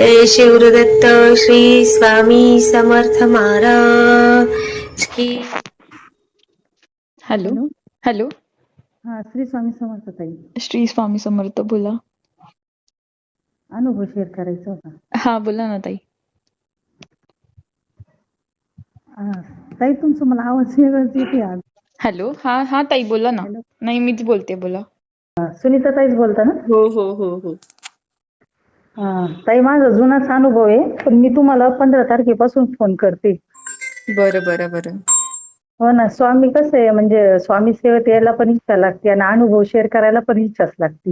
जय शिवदत्त श्री स्वामी समर्थ महाराज की. Hello. Hello. हा श्री स्वामी समर्थ ताई. श्री स्वामी समर्थ बोला. अनुभव शेअर करायचा होता. हा बोला ना ताई. ताई तुमचा मला आवाज येते आज? हॅलो. हा हा ताई बोला ना. नाही मीच बोलते बोला. सुनीता ताईच बोलता ना? हो हो हो हा, ताई माझा जुनाच अनुभव आहे पण मी तुम्हाला पंधरा तारखेपासून फोन करते. बरं बरं बरं. हो ना स्वामी कसं आहे म्हणजे स्वामी सेवेत यायला पण इच्छा लागते आणि अनुभव शेअर करायला पण इच्छाच लागते.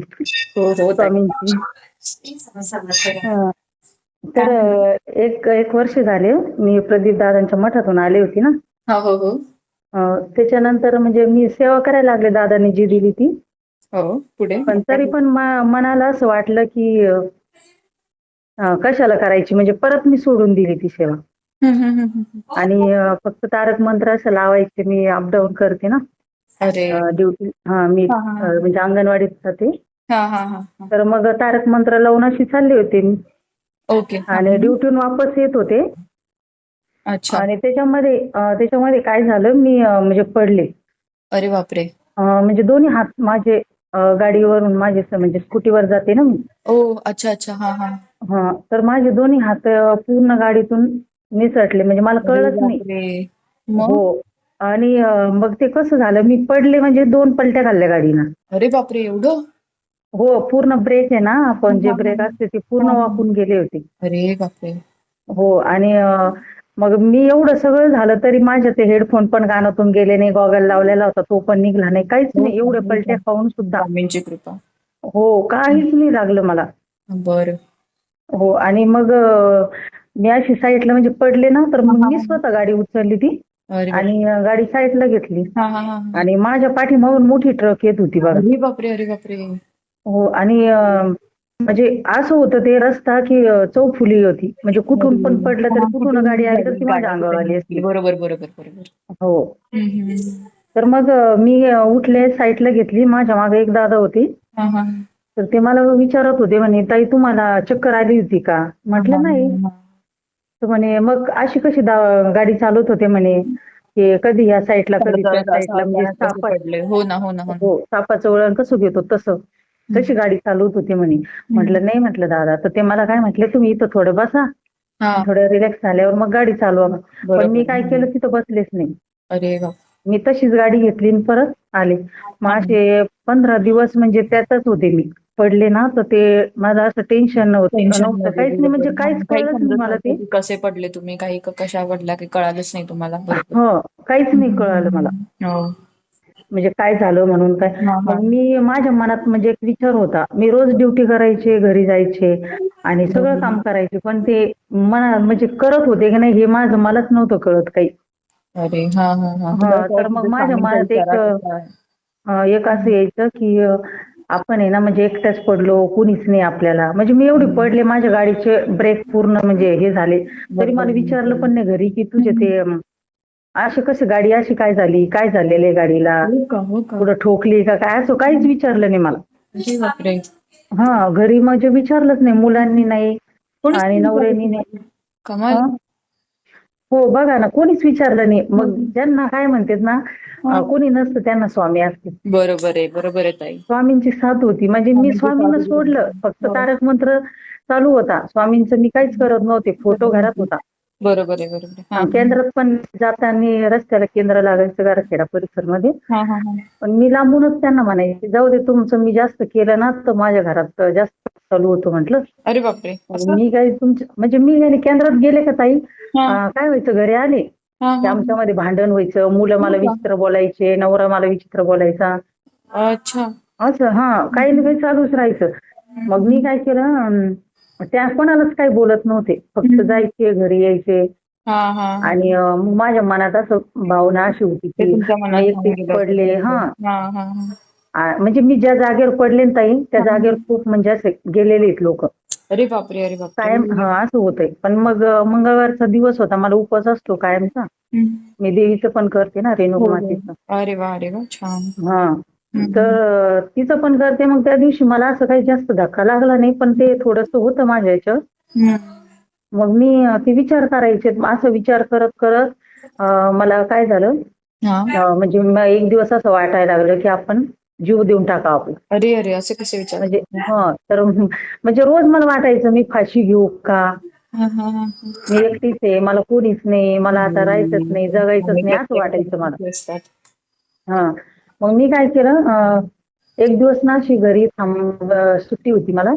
हो हो. स्वामींची. हा. तर एक एक वर्ष झाले मी प्रदीप दादांच्या मठातून आले होती ना. हा हो हो. अं, त्याच्यानंतर म्हणजे मी सेवा करायला लागले दादांनी जी दिली ती. हो पुढे? पण तरी पण मा- मनाला असं वाटलं की अं, कशाला करायची? म्हणजे परत मी सोडून दिली ती सेवा. आणि फक्त तारक मंत्र असं लावायचे मी अपडाऊन करते ना. ड्युटी हा मी म्हणजे अंगणवाडीत जाते. हा हा हा हा. तर मग तारक मंत्र लावून अशी चालली होते मी. ओके. आणि ड्युटीहून वापस येत होते. अच्छा. आणि त्याच्यामध्ये त्याच्यामध्ये काय झालं मी म्हणजे पडले. अरे बापरे. म्हणजे दोन्ही हात माझे अं, गाडीवरून माझे स- म्हणजे स्कूटीवर जाते ना मी. ओ अच्छा अच्छा हा हा. हा तर माझे दोन्ही हात अं, पूर्ण गाडीतून निसटले. म्हणजे मला कळलंच नाही. बापरे. मग? हो. आणि अं, मग ते कसं झालं मी पडले म्हणजे दोन पलट्या खाल्ल्या गाडीनं. अरे बापरे एवढं? हो पूर्ण ब्रेक आहे ना आपण जे हा, हा. ब्रेक असते ते पूर्ण हा, हा. वाकून गेले होते. अरे बापरे. हो आणि अं, मग मी एवढं सगळं झालं तरी माझ्या ते हेडफोन पण कानातून गेले नाही गॉगल लावलेला होता तो पण निघला नाही काहीच नाही हो, एवढे हो, पलट्या हो. खाऊन सुद्धा कृपा हो काहीच नाही लागलं मला बर हो आणि मग मी अशी साईडला म्हणजे पडले ना तर मग मी. स्वतः गाडी उचलली ती. आणि गाडी साईडला घेतली. आणि माझ्या पाठीमागून मोठी ट्रक येत होती बघा बापरे अरे बापरे हो आणि म्हणजे असं होतं ते रस्ता की अं, चौफुली होती. म्हणजे कुठून पण पडलं तरी कुठून गाडी आली तर ती माझ्या अंगावर आली असती. बरोबर बरोबर बरोबर. हो. तर मग मी उठले साईडला घेतली. माझ्या मागे एक दादा होते. हा, हा. तर ते मला विचारत होते म्हणे ताई तुम्हाला चक्कर आली होती का? म्हटलं नाही. तर म्हणे मग अशी कशी गाडी चालवत होते म्हणे? की कधी या साईडला कधी त्या साईडला म्हणजे. हो ना हो हो हो सापाचं वळण कसं घेतो तसं. तशी गाडी चालवत होती म्हणे. म्हटलं नाही म्हटलं दादा. तर ते मला काय म्हटले तुम्ही इथं थोडं बसा. थोडं रिलॅक्स झाल्यावर मग गाडी चालवा. पण. मी काय केलं तिथं बसलेच नाही. अरे मी तशीच गाडी घेतली आणि परत आले. असे पंधरा दिवस म्हणजे त्यातच होते मी. पडले ना तर ते माझं असं टेन्शन नव्हतं. काहीच नाही म्हणजे काहीच काही कळलंच नाही मला ते. कसे पडले तुम्ही. काही कशा पडला काही कळालंच नाही तुम्हाला. हो काहीच नाही कळालं मला. हो. म्हणजे काय झालं म्हणून काय. मग मी माझ्या मनात म्हणजे एक विचार होता. मी रोज ड्युटी करायचे घरी जायचे आणि सगळं काम करायचे. पण ते मना म्हणजे करत होते की नाही हे माझं मलाच नव्हतं कळत काही. अरे हा हा हा. हा, तर मग माझ्या मनात एक, एक असं यायचं की आपण आहे ना म्हणजे एकट्याच पडलो कुणीच नाही आपल्याला. म्हणजे मी एवढी पडले माझ्या गाडीचे ब्रेक पूर्ण म्हणजे हे झाले. तरी मला विचारलं पण नाही घरी की तुझे ते अशी कशी गाडी अशी काय झाली? काय झालेलं आहे गाडीला? हो का हो का? कुठं ठोकली का काय? असं काहीच विचारलं नाही मला. अरे बापरे. हा घरी म्हणजे विचारलंच नाही मुलांनी नाही कोणीच आणि नवऱ्यानी नाही. कमाल. हा? हो बघा ना कोणीच विचारलं नाही. मग ज्यांना काय म्हणतात ना अं, कोणी नसतं त्यांना स्वामी असते बरोबर आहे बरोबर आहे ताई. स्वामींची साथ होती. म्हणजे मी स्वामींना सोडलं. फक्त तारक मंत्र चालू होता. स्वामींचं मी काहीच करत नव्हते. फोटो घरात होता. बरोबर आहे बरोबर हा. केंद्रात पण जाताना रस्त्याला केंद्र लागायचं गारखेडा परिसरमध्ये. हा हा हा. पण मी लांबूनच त्यांना म्हणायचे जाऊ दे तुमचं मी जास्त केलं ना तर माझ्या घरात जास्त चालू होतं म्हटलं. अरे बापरे असं? मी काही तुमच्या म्हणजे मी आणि केंद्रात गेले का ताई? हा, अं, काय व्हायचं घरी आले. की हा. आमच्यामध्ये भांडण व्हायचं मुलं मला? विचित्र बोलायचे नवरा मला विचित्र बोलायचा. अच्छा. असं हा काही ना काही चालूच राहायचं. मग मी काय केलं अं, त्या कोणालाच काही बोलत नव्हते फक्त जायचे घरी यायचे हा हा आणि मग माझ्या मनात असं भावना अशी होती की. पडले हा हा हा हा. म्हणजे मी ज्या जागेवर पडले ताई त्या हा. जागेवर खूप म्हणजे असे गेलेले आहेत लोक अरे बापरे अरे बापरे कायम हा असं होतंय पण मग मंगळवारचा दिवस होता मला उपवास असतो कायमचा. मी देवीचं पण करते ना हो, रेणुका हो. मातेचं अरे वा अरे वा छान हा. तर तिचं पण करते. मग त्या दिवशी मला असं काही जास्त धक्का लागला नाही पण ते थोडस होतं माझ्या याच्यावर. हम्म. मग मी ते विचार करायचे. असं विचार करत करत मला काय झालं? म्हणजे एक दिवस असं वाटायला लागलं की आपण जीव देऊन टाका आपला. अरे अरे असे कसे विचार? म्हणजे हा तर म्हणजे रोज मला वाटायचं मी फाशी घेऊ का. मी एकटीच आहे मला कोणीच नाही मला आता राहायचंच नाही जगायचंच नाही असं वाटायचं मला. हा. मग मी काय केलं एक दिवस ना अशी घरी थांब सुट्टी होती मला.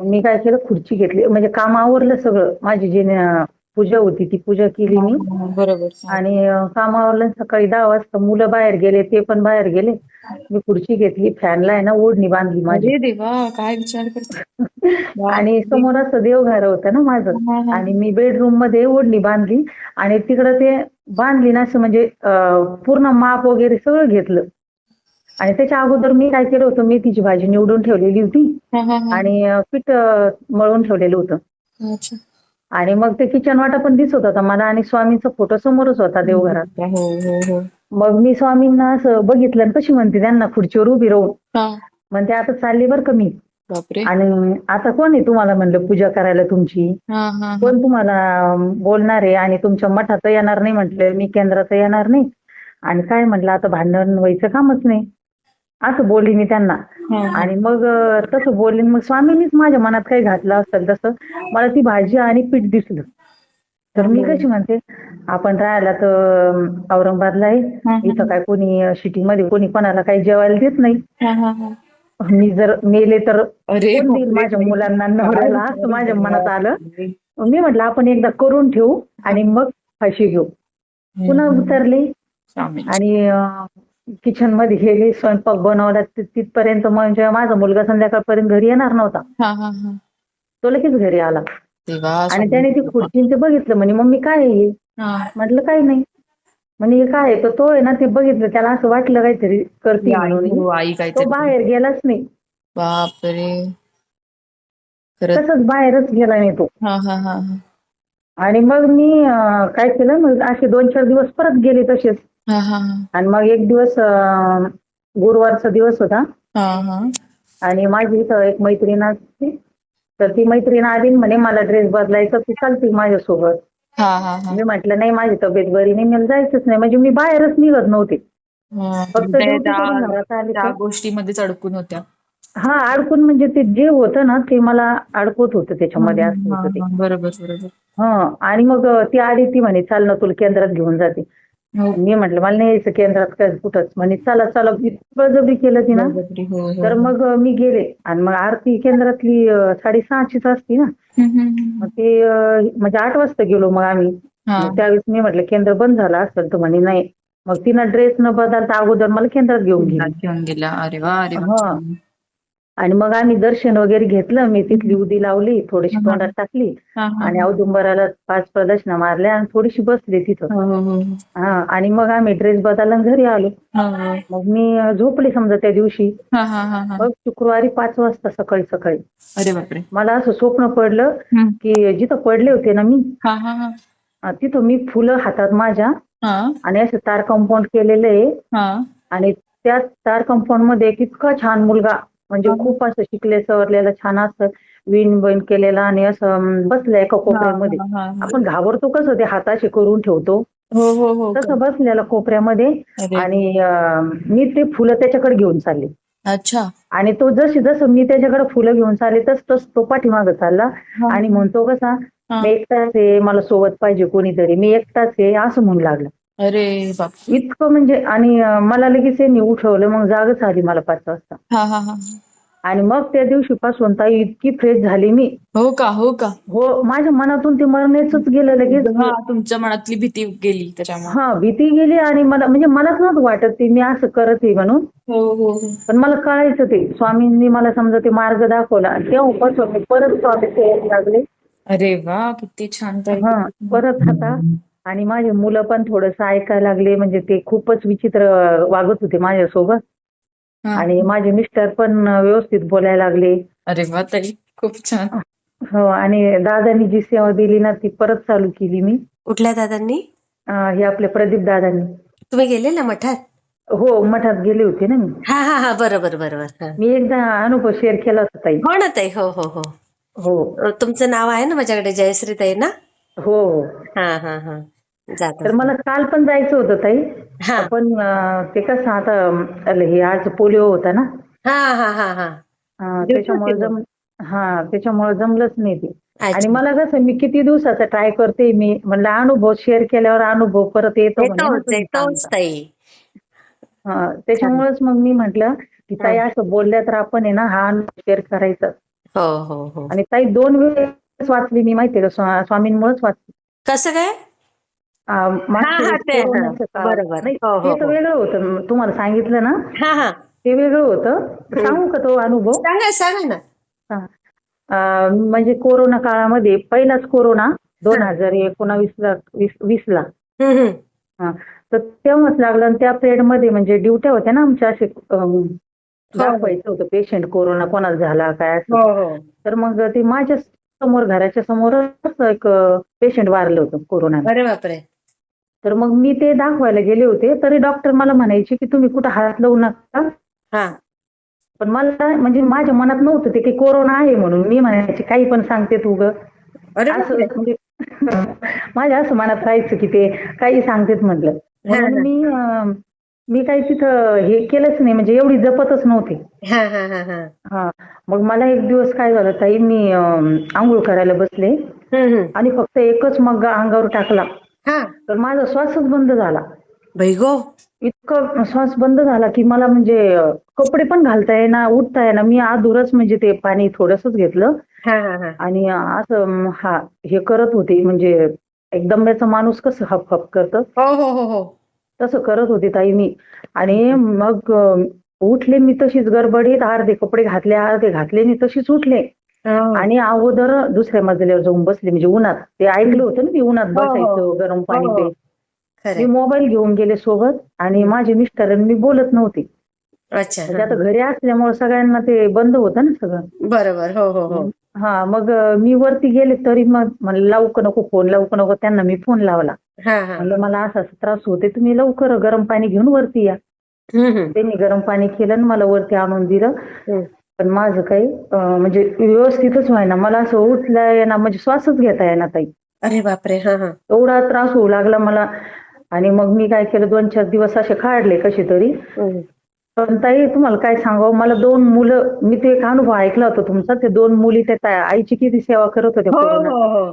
मी काय केलं खुर्ची घेतली म्हणजे काम आवरलं सगळं. माझी जी पूजा होती ती पूजा केली मी बरोबर. आणि अं, काम आवरलं सकाळी दहा वाजता मुलं बाहेर गेले ते पण बाहेर गेले मी खुर्ची घेतली फॅनला आहे ना ओढणी बांधली माझी अरे देवा काय विचार करतो आणि समोर असं देवघर होतं ना माझं. आणि मी बेडरूममध्ये ओढणी बांधली आणि तिकडं ते बांधली ना असं म्हणजे पूर्ण माप वगैरे सगळं घेतलं आणि त्याच्या अगोदर मी काय केलं होतं मेथीची भाजी निवडून ठेवलेली होती. आणि पीठ मळून ठेवलेलं होतं. आणि मग ते किचन वाटा पण दिसत होता. मला आणि स्वामींचा फोटो समोरच होता देवघरात. हो हो हो मग मी स्वामींना असं बघितलं आणि कशी म्हणते त्यांना खुर्चीवर उभी राहून म्हणते आता चालली बरं का मी. आणि आता कोण आहे तुम्हाला म्हणलं पूजा करायला तुमची. कोण तुम्हाला बोलणार आहे? आणि तुमच्या मठात येणार नाही म्हटलं मी केंद्रात येणार नाही. आणि काय म्हटलं आता भांडण व्हायचं कामच नाही. असं बोलली मी त्यांना. आणि मग तसं बोलली. मग स्वामींनीच माझ्या मनात काही घातलं असेल तसं मला ती भाजी आणि पीठ दिसलं. तर मी कशी म्हणते आपण राहायला तर औरंगाबादला आहे. इथं काय कोणी सिटीमध्ये कोणी कोणाला काही जेवायला देत नाही. मी जर मेले तर. माझ्या मुलांना नवऱ्याला? असं माझ्या मनात आलं. मी म्हटलं आपण एकदा करून ठेवू आणि मग फाशी घेऊ. पुन्हा उतरले. आणि किचनमध्ये गेले स्वयंपाक बनवला ति- तिथपर्यंत म्हणजे माझा मुलगा संध्याकाळपर्यंत घरी येणार नव्हता. हा हा हा. तो लगेच घरी आला. देवा आणि त्याने ती खुर्ची ते बघितलं म्हणे मम्मी काय आहे हे? हा. म्हटलं काही नाही. म्हणे हे काय आहे? तर तो आहे ना ते बघितलं त्याला असं वाटलं काहीतरी करते म्हणून. हो, आई तो काहीतरी बाहेर गेलाच नाही. बापरे. खरंच. तसंच बाहेरच गेला नाही तो. हा हा हा हा. आणि मग मी अं, काय केलं मग असे दोन चार दिवस परत गेले तसेच. हा हा. हा आणि मग एक दिवस अं, गुरुवारचा दिवस होता. हा हा. आणि माझी इथं एक मैत्रीण असते. तर ती मैत्रीण आली आणि म्हणे मला ड्रेस बदलायचा तू चालते माझ्यासोबत. हा हा हा. मी म्हटलं नाही माझी तब्येत बरी नाही मला जायचंच नाही. म्हणजे मी बाहेरच निघत नव्हते. फक्त त्या- ड्युटी करून त्या घरात आले त्या तर गोष्टीमध्येच अडकून होत्या. हा अडकून म्हणजे ते जे होतं ना ते मला अडकवत होतं त्याच्यामध्ये असं हा, होतं ते. हा, बरोबर बरोबर. हा आणि मग ती आली ती म्हणे चाल ना तुला केंद्रात घेऊन जाते. मी म्हटलं मला नाही यायचं केंद्रात काय कुठंच. म्हणे चला चला. इतकी बळजबरी केलं ती ना हो, हो. तर मग मी गेले. आणि मग आरती केंद्रातली साडेसहाचीच असती ना. मग ते म्हणजे आठ वाजता गेलो मग आम्ही. हा. त्यावेळेस मी म्हटलं केंद्र बंद झालं असेल. तर म्हणे नाही. मग तिनं ड्रेस न बदलता अगोदर मला केंद्रात घेऊन गेली. घेऊन गेला. अरे वा. हा. आणि मग आम्ही दर्शन वगैरे घेतलं. मी तिथली उदी लावली थोडीशी. तोंडात टाकली आणि औदुंबराला पाच प्रदक्षिणा मारल्या आणि थोडीशी बसले तिथं. हो, आणि मग आम्ही ड्रेस बदलला घरी आलो. मग मी झोपले समजा त्या दिवशी. हा, हा, हा, हा. मग शुक्रवारी पाच वाजता सकाळी सकाळी. अरे बापरे. मला असं स्वप्न पडलं. की जिथं पडले होते ना मी तिथं मी फुलं हातात माझ्या आणि असं तार कंपाऊंड केलेलं आहे. आणि त्या तार कंपाऊंडमध्ये एक इतका छान मुलगा म्हणजे. खूप असं शिकले सवरलेला छान असं विण बिण केलेला आणि असं बसलाय एका कोपऱ्यामध्ये हा, हा, हा. आपण घाबरतो कसं ते हाताशी करून ठेवतो हो हो हो तसं बसलेला कोपऱ्यामध्ये अरे. आणि अं, मी ते फुलं त्याच्याकडे घेऊन चालले अच्छा आणि तो जशी जसं मी त्याच्याकडे फुलं घेऊन चालले तस तस तो पाठीमागं चालला हा. आणि म्हणतो कसा हा. मी एकटाच आहे मला सोबत पाहिजे कोणीतरी मी एकटाच आहे असं म्हणू लागला अरे बाप इतकं म्हणजे आणि अं, मला लगेच त्यांनी उठवलं मग जागच आली मला पाच वाजता. हा हा हा. आणि मग त्या दिवशीपासून ताई इतकी फ्रेश झाली मी. हो का हो का? हो माझ्या मनातून ते मरण्याचंच गेलं लगेच. हा तुमच्या मनातली भीती गेली त्याच्यामुळे. हा भीती गेली आणि मला म्हणजे मलाच नव्हतं वाटत ते मी असं करत आहे म्हणून. हो हो हो. पण मला कळायचं ते. स्वामींनी मला समजा ते मार्ग दाखवला. तेव्हापासून मी परत स्वामी लागले. अरे वा किती छान हा परत आता आणि माझे मुलं पण थोडंसं ऐकायला लागले म्हणजे ते खूपच विचित्र वागत होते माझ्यासोबत. हा. आणि माझे मिस्टर पण व्यवस्थित बोलायला लागले. अरे वा ताई खूप छान. हो आणि दादांनी जी सेवा दिली ना ती परत चालू केली मी. कुठल्या दादांनी? अं, हे आपले प्रदीप दादांनी. तुम्ही गेले ना मठात? हो मठात गेले होते ना मी. हा हा हा बरोबर बरोबर. हा. मी एकदा अनुभव शेअर केला होता ताई. हो ना ताई हो हो हो. हो. तुमचं नाव आहे ना माझ्याकडे जयश्री ताई ना? हो हो. हा हा हा. तर मला काल पण जायचं होतं ताई. हा. पण अं, ते कसं आता अं, हे आज पोलिओ होता ना? हा हा हा हा. अं, त्याच्यामुळे जम हा त्याच्यामुळे जमलंच नाही ते. आणि अच्छा. मला कसं मी किती दिवसाचा ट्राय करते मी म्हणलं अनुभव शेअर केल्यावर अनुभव परत येतो म्हणे ना येतोच तुम्ही येतोच सांगता. ताई. हा, त्याच्यामुळेच मग मी म्हंटल की ताई असं बोलल्या तर आपण आहे ना हा अनुभव शेअर करायचा. हो हो हो. आणि ताई दोन वेळेस वाचली मी माहितीये का स्वा- स्वामींमुळेच वाचली. कसं काय? बरोबर. नाही, हो, हो, ते तर हो. वेगळं होतं. तुम्हाला सांगितलं ना? हा हा. ते वेगळं होतं. सांगू का तो अनुभव? सांगा सांगा ना. हा. अं, म्हणजे कोरोना काळामध्ये पहिलाच कोरोना दोन हजार एकोणावीस ला वीस वीस ला हम्म, हम्म. हा. तर तेव्हाच लागलं आणि त्या पिरियडमध्ये म्हणजे ड्युट्या होत्या ना आमच्या असे अं, दाखवायचं होतं पेशंट कोरोना कोणाला झाला काय असं. हो हो. तर मग ते माझ्यासमोर घराच्या समोरच एक पेशंट वारलं होतं कोरोना अरे बापरे. तर मग मी ते दाखवायला गेले होते. तरी डॉक्टर मला म्हणायचे की तुम्ही कुठं हात लावू नका. हा. पण मला म्हणजे माझ्या मनात नव्हतं ते की कोरोना आहे म्हणून. मी म्हणायचे काही पण सांगते तू ग. असं. म्हणजे माझ्या असं मनात राहायचं की ते काही सांगतेत म्हटलं. म्हणून मी मी काही तिथं हे केलंच नाही. म्हणजे एवढी जपतच नव्हते. हा मग मला एक दिवस काय झालं ताई मी आंघोळ करायला बसले. आणि फक्त एकच मग अंगावर टाकला. हा. तर माझा श्वासच बंद झाला. बाई गो. इतकं श्वास बंद झाला की मला म्हणजे अं, कपडे पण घालता येईना उठता येईना. मी आधुरच म्हणजे ते पाणी थोडंसंच घेतलं. हा हा हा. आणि असं हा हे करत होते. म्हणजे एकदम याचा माणूस कसं हप हप करतं? हो हो हो हो. तसं करत होते ताई मी. आणि मग अं, उठले मी तशीच. गडबडीत अर्धे कपडे घातले अर्धे घातले नाही तशीच उठले. आणि अगोदर दुसऱ्या मजल्यावर जाऊन बसले म्हणजे उन्हात ते ऐकलं होतं ना मी उन्हात हो, हो. बसायचं गरम पाणी हो. प्यायचं खरंय. मी मोबाईल घेऊन गेले सोबत आणि माझे मिस्टर आणि मी बोलत नव्हते अच्छा म्हणजे आता. घरी असल्यामुळे सगळ्यांना ते बंद होतं ना सगळं बरोबर हो हो हो हा मग अं, मी वरती गेले तरी मग म्हणलं लावू का नको फोन लावू का नको त्यांना मी फोन लावला हा हा म्हणलं मला असा असा त्रास होते तुम्ही लवकर गरम पाणी घेऊन वरती या हम्म, हम्म. त्यांनी गरम पाणी केलं आणि मला वरती आणून दिलं हम्म. पण माझं काही म्हणजे व्यवस्थितच व्हायना. मला असं उठला येणार म्हणजे श्वासच घेता येणार ताई. अरे बापरे हा हा. एवढा त्रास होऊ लागला मला. आणि मग मी काय केलं दोन चार दिवस असे काढले कसे तरी. पण ताई तुम्हाला काय सांगावं? मला दोन मुलं मी ते एक अनुभव ऐकला होता तुमचा ते दोन मुली त्या ता- आईची किती सेवा करत होत्या हो. हो हो.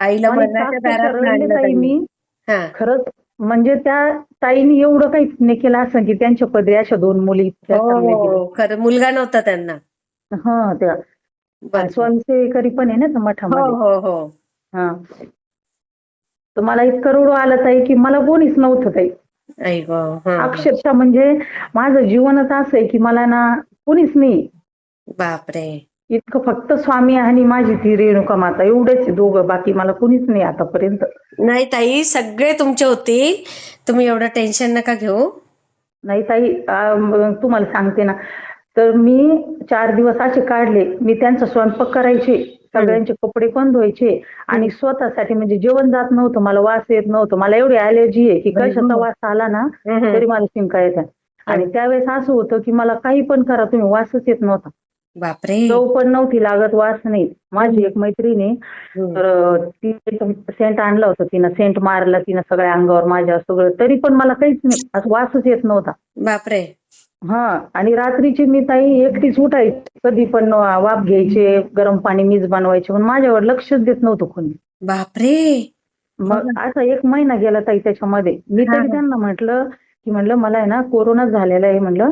आईला मरणाच्या दारात आणलं ताई. मी. हा. खरंच म्हणजे त्या ताईने एवढं काही पुण्य केलं असं की त्यांच्या पदरी अशा दोन मुली इतक्या चांगल्या हो गेल्या. खरं मुलगा नव्हता त्यांना. हा त्या बरं. स्वयंसेवेकरी पण आहे ना त्या हो मठामध्ये? हो हो हा. तर मला इतकं रडू आलं ताई की मला कोणीच नव्हतं ताई. आई गो हा. अक्षरशः म्हणजे माझं जीवनच असं आहे की मला ना कोणीच नाही. बापरे. इतकं फक्त स्वामी आणि माझी ती रेणुका माता एवढेच दोघं. बाकी मला कोणीच नाही आतापर्यंत. नाही ताई सगळे तुमचे होतील तुम्ही एवढं टेन्शन नका घेऊ. नाही ताई आ, तुम्हाला सांगते ना. तर मी चार दिवस असे काढले. मी त्यांचा स्वयंपाक करायचे. सगळ्यांचे कपडे पण धुवायचे. आणि स्वतःसाठी म्हणजे जेवण जात नव्हतं. मला वास येत नव्हतं. मला एवढी अलर्जी आहे की कशाचा वास आला ना. तरी मला शिंका येतात. आणि त्यावेळेस असं होतं की मला काही पण करा तुम्ही वासच येत नव्हता. बापरे. चव पण नव्हती लागत वास नाही. माझी एक मैत्रीण आहे. तर ती सेंट आणला होता. तिनं सेंट मारला तिनं सगळ्या अंगावर माझ्या सगळं. तरी पण मला काहीच नाही. असं वासच येत नव्हता. बापरे. हा आणि रात्रीची मी ताई एकटीच उठायची. कधी पण वाफ घ्यायचे गरम पाणी मीच बनवायचे. पण माझ्यावर लक्षच देत नव्हतं कोणी. बापरे. मग असा एक महिना गेला ताई त्याच्यामध्ये. मी तरी त्यांना म्हटलं की म्हणलं मला आहे ना कोरोना झालेला आहे म्हणलं.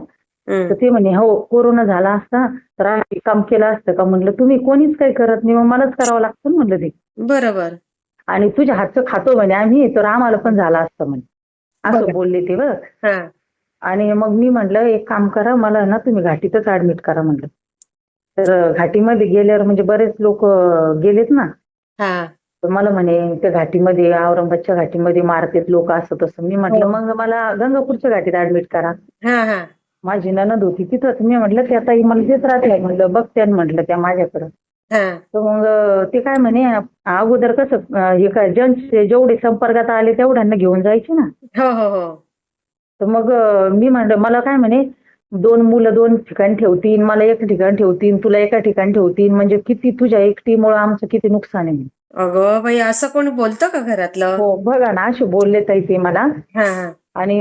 तर ते म्हणे हो कोरोना झाला असता तर आम्ही काम केलं असतं का? म्हणलं तुम्ही कोणीच काही करत नाही मग मलाच करावं लागतं म्हणलं ते. बरोबर. आणि तुझ्या हातचं खातो म्हणे आम्ही तर आम्हाला पण झालं असतं म्हणे. असं. बोलले ते हा. आणि मग मी म्हटलं एक काम करा मला ना तुम्ही घाटीतच ऍडमिट करा म्हटलं तर घाटीमध्ये गेल्यावर म्हणजे बरेच लोक गेलेत ना. तर मला म्हणे त्या घाटीमध्ये औरंगाबादच्या घाटीमध्ये मारतेत लोक असं तसं. मी म्हटलं हो. मग मला गंगापूरच्या घाटीत ऍडमिट करा. माझी ननद होती तिथंच मी म्हटलं त्या ताई मला देत राहते. म्हटलं बघते म्हटलं त्या माझ्याकडं. हा. तर मग ते काय म्हणे अगोदर कसं हे काय ज्यांचे जेवढे संपर्कात आले तेवढ्यांना घेऊन जायचे ना. हो हो हो. तर मग मी म्हणलं मला काय म्हणे दोन मुलं दोन ठिकाणी ठेवतील मला एक ठिकाणी ठेवतील तुला एका ठिकाणी ठेवतील म्हणजे किती तुझ्या एकटीमुळे आमचं किती नुकसान आहे? अगं बाई असं कोणी बोलतं का घरातलं? हो बघा ना असे बोलले ताई ते मला. आणि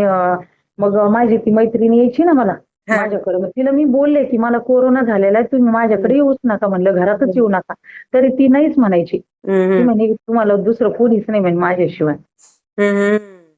मग माझी ती मैत्रिणी यायची ना मला हा. माझ्याकडे. मग तिला मी बोलले की मला कोरोना झालेला आहे तुम्ही माझ्याकडे येऊच नका म्हणलं घरातच येऊ नका. तरी ती नाहीच म्हणायची. ती. म्हणे तुम्हाला दुसरं कोणीच नाही म्हणे माझ्याशिवाय.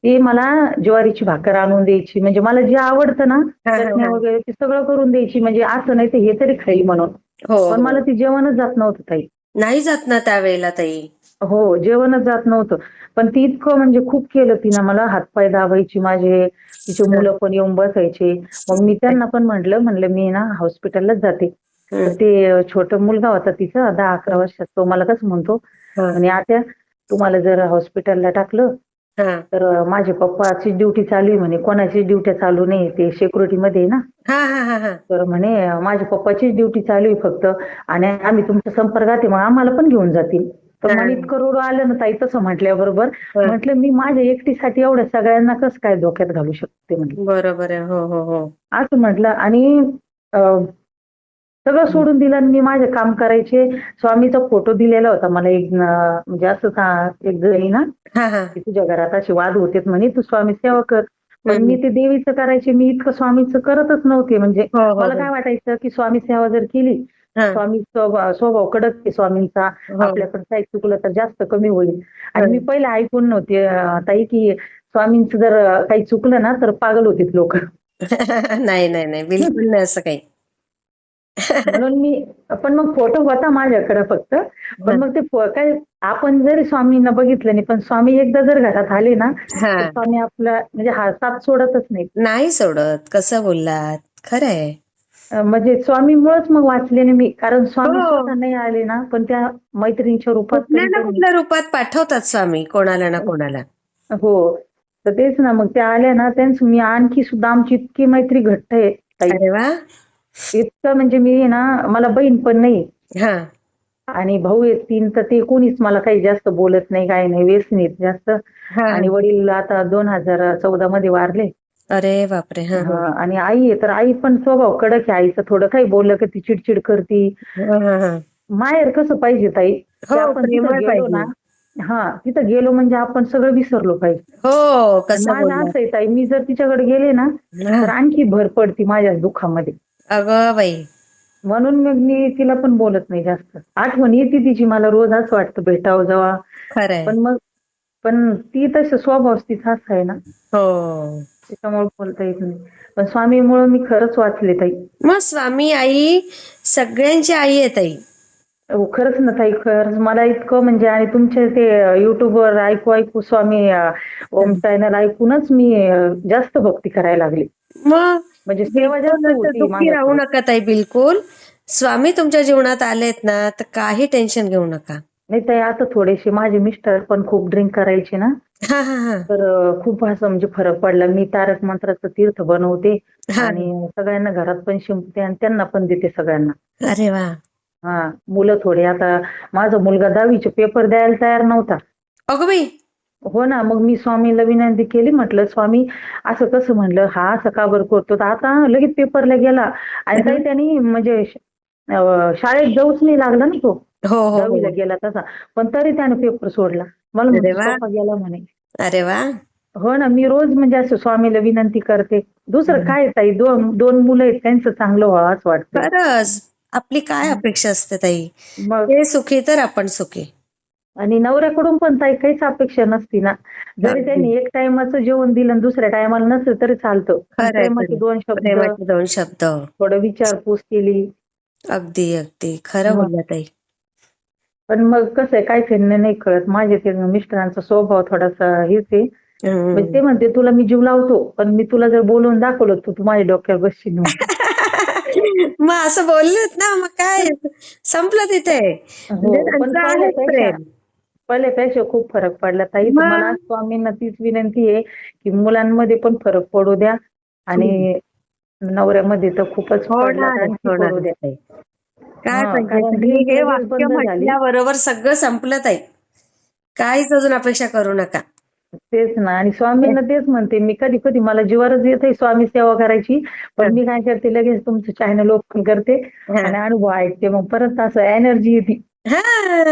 ती मला ज्वारीची भाकर आणून द्यायची. म्हणजे मला जे आवडतं ना हा, चटण्या हा. वगैरे ते सगळं करून द्यायची. म्हणजे असं नाही ते हे तरी खाईल म्हणून. हो पण मला ती जेवणच जात नव्हतं ताई. नाही जात ना त्यावेळेला ताई. हो जेवणच जात नव्हतं. पण ती इतकं म्हणजे खूप केलं तिनं मला हातपाय दाबायची माझे तिचे मुलं पण येऊन बसायचे. मग मी त्यांना पण म्हटलं म्हणलं मी ना हॉस्पिटललाच जाते. ते छोटा मुलगा होता तिचा दहा अकरा वर्षाचा तो मला कसं म्हणतो. आणि आता तुम्हाला जर हॉस्पिटलला टाकलं तर माझ्या पप्पाची ड्युटी चालू आहे म्हणे. कोणाची ड्युटी चालू नाही ते security मध्ये ना. तर म्हणे माझ्या पप्पाचीच ड्युटी चालू आहे फक्त आणि आम्ही तुमच्या संपर्कात आहे मग आम्हाला पण घेऊन जातील. तर. मला इतकं रोड आलं ना ताई तसं म्हटल्याबरोबर. म्हटलं मी माझ्या एकटीसाठी एवढ्या सगळ्यांना कसं काय धोक्यात घालू शकते म्हटलं बरोबर आहे हो हो हो असं म्हटलं आणि सगळं सोडून दिलं आणि मी माझे काम करायचे स्वामीचा फोटो दिलेला होता मला एक म्हणजे असं एक जणी ना तुझ्या घरात असे वाद होते म्हणे तू स्वामी सेवा कर पण. मी ते देवीचं करायचे मी इतकं स्वामीचं करतच नव्हते म्हणजे हो, हो, मला हो. काय वाटायचं की स्वामी सेवा जर केली. स्वामी स्वभाव स्वभाव कडक आहे स्वामींचा. हो. आपल्याकडे काही चुकलं तर जास्त कमी होईल. आणि हो. मी पहिले ऐकून नव्हते ताई की स्वामींचं जर काही चुकलं ना तर पागल होते लोक. नाही नाही नाही. बिलकुल नाही असं काही. म्हणून मी पण मग फोटो होता माझ्याकडे फक्त. पण मग ते काय आपण जरी स्वामींना बघितलं नाही पण स्वामी एकदा जर घरात आले ना तर स्वामी आपला म्हणजे हा साथ सोडतच नाही. नाही सोडत. कसं बोललात? खरंय म्हणजे स्वामीमुळेच मग वाचले ना मी. कारण स्वामी हो. स्वतः नाही आले ना पण त्या मैत्रिणीच्या रूपात कुठल्या ना रूपात पाठवतात स्वामी कोणाला ना कोणाला. हो. तर तेच ना मग त्या आल्या ना त्यांचं मी आणखी सुद्धा आमची इतकी मैत्री घट्ट आहे ताई. अरे वा. इतकं म्हणजे मी ना मला बहीण पण नाही. हा. आणि भाऊ आहेत तीन तर ते कोणीच मला काही जास्त बोलत नाही काही नाही व्यसनीत जास्त. हा. आणि वडील आता दोन हजार चौदा मध्ये वारले. अरे बापरे हा हा. हा, आणि आई आहे तर आई पण स्वभाव कडक आहे आईचं. थोडं काही बोललं की ती चिडचिड करती. हा, हा, हा. माहेर कसं पाहिजे ताई? हो, की आपण तिथं प्रेमळ गेलो ना हा तिथं गेलो म्हणजे आपण सगळं विसरलो पाहिजे. हो आणि कसं माझं बोललात असं आहे ताई मी जर तिच्याकडे गेले ना हा. तर आणखी भर पडती माझ्या दुःखामध्ये. अगं बाई. म्हणून मग मी तिला पण बोलत नाही जास्त. आठवण येते तिची मला रोज असं वाटतं भेटावं जावा. खरंय. पण मग पण ती तसं स्वभाव तिचाच आहे ना. हो. त्याच्यामुळे बोलता येत नाही. पण स्वामीमुळे मी खरंच वाचले ताई. मग स्वामी आई सगळ्यांची आई आहे ताई. खरंच ना ताई खरंच. मला इतकं म्हणजे आणि तुमचे ते युट्यूबवर ऐकू ऐकू स्वामी अं, ओम चॅनल ऐकूनच मी अं, जास्त भक्ती करायला लागली. मग? म्हणजे सेवा जास्त बिलकुल होती दुःखी राहू. नका ताई बिलकुल. स्वामी तुमच्या जीवनात आलेत ना तर काही टेन्शन घेऊ नका. नाही ताई आता थोडेसे माझे मिस्टर पण खूप ड्रिंक करायचे ना. हा हा हा. तर अं, खूप असं म्हणजे फरक पडला. मी तारक मंत्राचं तीर्थ बनवते हा. आणि सगळ्यांना घरात पण शिंपते आणि त्यांना पण देते सगळ्यांना. अरे वा. हा मुलं थोडे. आता माझा मुलगा दहावीचे पेपर द्यायला तयार नव्हता. अगं बाई. हो ना मग मी स्वामीला विनंती केली म्हटलं स्वामी असं कसं म्हणलं? हा असं का बरं करतो? तर आता लगेच पेपरला गेला. आणि काही त्यांनी म्हणजे श- अं, शाळेत जाऊच नाही लागला ना तो. हो हो दहावीला हो गेला तसा. पण तरी त्याने पेपर सोडला. मला अरे म्हणतो, वा. "पप्पा गेला म्हणे. अरे वा. हो ना मी रोज म्हणजे असं स्वामीला विनंती करते. दुसरं काय ताई दोन दोन मुलं आहेत त्यांचं चांगलं व्हावं असं वाटतं खरंच. आपली काय अपेक्षा असते ताई? मग ते सुखी तर आपण सुखी. आणि नवऱ्याकडून पण ताई काहीच अपेक्षा नसती ना. जरी. त्यांनी एक टायमाचं जेवण दिलं आणि दुसऱ्या टायमाला नसेल तरी चालतं. खरंय, खरंय. दोन शब्द प्रेमाचे दोन शब्द. थोडं विचारपूस केली. अगदी अगदी. खरं. बोलला ताई. पण मग कसं आहे काय त्यांना नाही कळत. माझे ते मिस्टरांचा स्वभाव थोडासा हेच आहे. म्हणजे ते म्हणते तुला मी जीव लावतो पण मी तुला जर बोलवून दाखवलं तर तू माझ्या डोक्यावर बसशील. मग असं बोललेत ना मग काय? संपलं तिथे. हो, म्हणजे पहिल्यापेक्षा खूप फरक पडला. ताई? तुम्हाला स्वामींना तीच विनंती आहे की मुलांमध्ये पण फरक पडू द्या. आणि नवऱ्यामध्ये तर खूपच पडू द्या. काय हा, पाहिजे हे वाक्य. म्हटल्याबरोबर सगळं संपलं ताई काहीच अजून अपेक्षा करू नका. तेच ना आणि स्वामींना तेच म्हणते मी कधी कधी मला जीवावरच येते स्वामी सेवा करायची पण मी काय करते लगेच तुमचं चॅनल ओपन करते. आणि अनुभव ऐकते. मग परत असं एनर्जी येते. हा.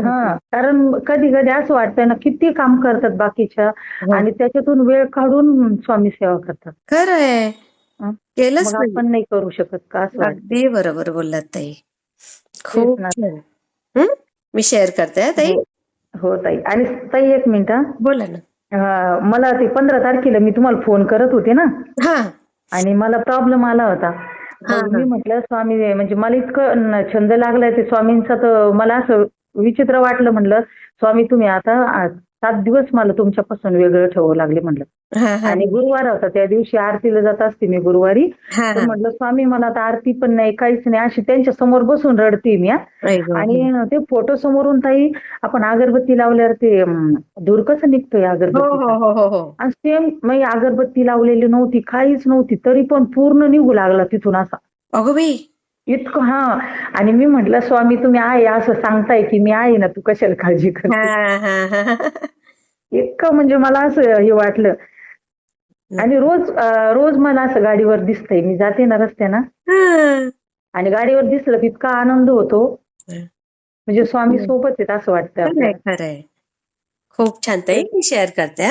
हा. कारण कधी कधी असं वाटतं ना किती काम करतात बाकीच्या हो. आणि त्याच्यातून वेळ काढून स्वामी सेवा करतात. खरं आहे. हं. केलंच नाही आपण नाही करू शकत का असं वाटतं अगदी बरोबर बोललात ताई खूप ना. छान हं? मी शेअर करते हं, ताई हो. हो ताई आणि ताई एक मिनिट हा. बोला ना अं, मला ते पंधरा तारखेला मी तुम्हाला फोन करत होते ना हा आणि मला प्रॉब्लेम आला होता हा, मग हा. मी म्हटलं स्वामी म्हणजे मला इतकं न- छंद लागलाय ते स्वामींचा तर मला असं विचित्र वाटलं म्हणलं स्वामी तुम्ही आता आ- सात दिवस मला तुमच्यापासून वेगळं ठेवावं लागले म्हणलं. आणि गुरुवार होता त्या दिवशी आरतीला जात असते मी गुरुवारी. तर म्हटलं स्वामी मला आता आरती पण नाही काहीच नाही. अशी त्यांच्यासमोर बसून रडते मी. आणि ते फोटो समोरून ताई आपण अगरबत्ती लावल्यावर ते धूर कसं निघतोय अगरबत्ती हो हो हो. आणि सेम मी अगरबत्ती लावलेली नव्हती काहीच नव्हती तरी पण पूर्ण निघू लागला तिथून असा. अगं बाई इतकं हा. आणि मी म्हटलं स्वामी तुम्ही आहे असं सांगताय की मी आहे ना तू कशाला काळजी करते हा इतकं म्हणजे मला असं हे वाटलं. आणि रोज रोज मला असं गाडीवर दिसतंय. मी जाते ना रस्त्यानं. आणि गाडीवर दिसलं की इतका आनंद होतो. म्हणजे स्वामी सोबत आहेत असं वाटतं खूप छान ताई शेअर करते